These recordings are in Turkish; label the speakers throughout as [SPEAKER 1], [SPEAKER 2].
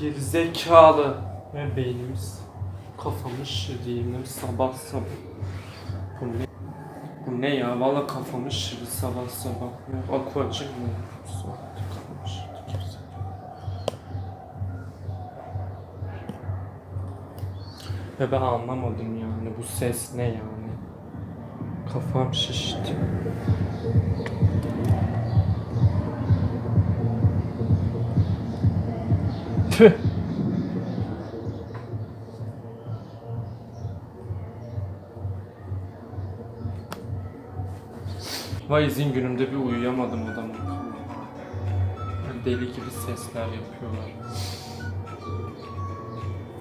[SPEAKER 1] Gerizekalı. Ve beynimiz kafamız şirin sabah sabah. Bu ne? Bu ne ya? Valla kafamız şirin sabah sabah. Ya, Aquacık mı? Ve ben anlamadım yani bu ses ne yani? Kafam şişti. Tüh. Vay izin günümde bir uyuyamadım. Böyle Deli gibi sesler yapıyorlar.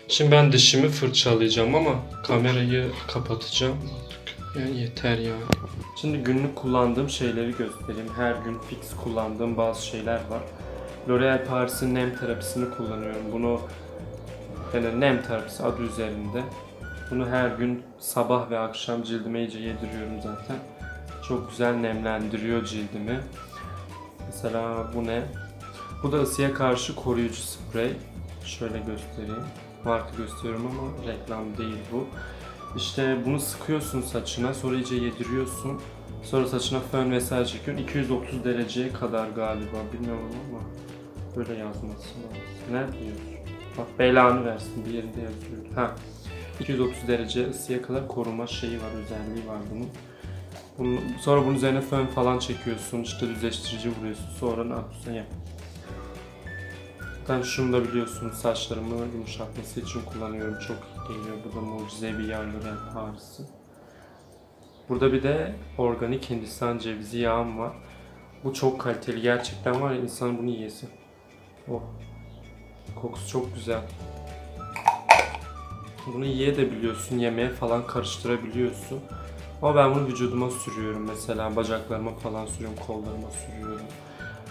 [SPEAKER 1] Şimdi ben dişimi fırçalayacağım ama kamerayı kapatacağım. Yani yeter yani. Şimdi günlük kullandığım şeyleri göstereyim. Her gün fix kullandığım bazı şeyler var. L'Oreal Paris'in nem terapisini kullanıyorum. Bunu yani nem terapisi adı üzerinde. Bunu her gün sabah ve akşam cildime iyice yediriyorum zaten. Çok güzel nemlendiriyor cildimi. Mesela bu ne? Bu da ısıya karşı koruyucu sprey. Şöyle göstereyim. Marka gösteriyorum ama reklam değil bu. İşte bunu sıkıyorsun saçına, sonra iyice yediriyorsun. Sonra saçına fön vesaire çekiyorsun. 230 dereceye kadar galiba, bilmiyorum ama böyle yazması lazım. Nerede yazıyor? Bak belanı versin, bir yerinde yazıyor. Ha. 230 derece ısıya kadar koruma şeyi var, özelliği var bunun. Bunu, sonra bunun üzerine fön falan çekiyorsun, işte düzleştirici vuruyorsun, sonra ne yapıyorsun yap. Ben şunu da biliyorsun saçlarımı yumuşatması için kullanıyorum. Çok iyi geliyor. Bu da mucizevi L'Oreal Paris'i. Burada bir de organik Hindistan cevizi yağım var. Bu çok kaliteli. Gerçekten var ya insan bunu yiyesi. Oh. Kokusu çok güzel. Bunu yiye de biliyorsun. Yemeğe falan karıştırabiliyorsun. Ama ben bunu vücuduma sürüyorum mesela. Bacaklarıma falan sürüyorum. Kollarıma sürüyorum.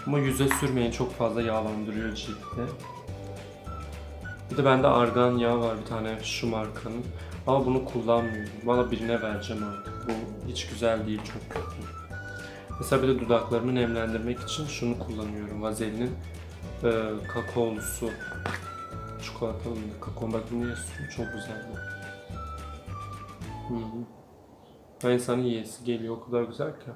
[SPEAKER 1] Ama yüze sürmeyin çok fazla yağlandırıyor ciltte. Bir de bende argan yağı var bir tane şu markanın. Ama bunu kullanmıyorum. Valla birine vereceğim artık. Bu hiç güzel değil çok kötü. Mesela bir de dudaklarımı nemlendirmek için şunu kullanıyorum. Vazelinin e, kakaolusu. Çikolatalı mı? Kakao bak bunu yiyorsun. Çok güzel bu. Hı hı. Ben insanın yiyesi geliyor o kadar güzel ki.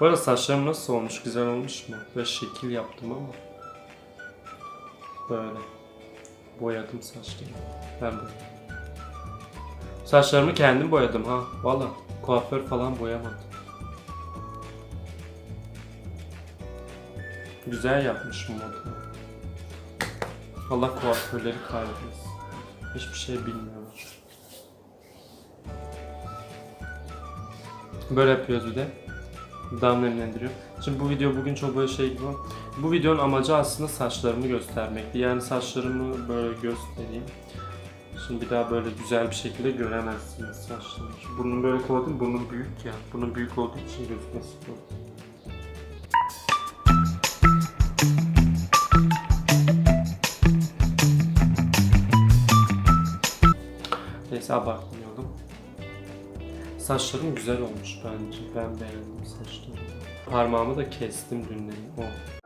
[SPEAKER 1] Bu arada saçlarım nasıl olmuş? Güzel olmuş mu? Böyle şekil yaptım ama. Böyle. Boyadım saçlarımı. Ben bu. Saçlarımı kendim boyadım ha. Valla. Kuaför falan boyamadım. Güzel yapmışım modu. Allah kuaförleri kahretmesin. Hiçbir şey bilmiyorlar. Böyle yapıyoruz bir de. Dudağımı nemlendiriyor. Şimdi bu video bugün çok böyle şey gibi bu videonun amacı aslında saçlarımı göstermekti. Yani saçlarımı böyle göstereyim. Şimdi bir daha böyle güzel bir şekilde göremezsiniz saçlarımı. Şu Burnum böyle koydum, burnum büyük ya. Bunun büyük olduğu için gözükmesi zor. Neyse abartmayalım. Saçlarım güzel olmuş bence. Ben beğendim saçlarımı. Parmağımı da kestim dün. O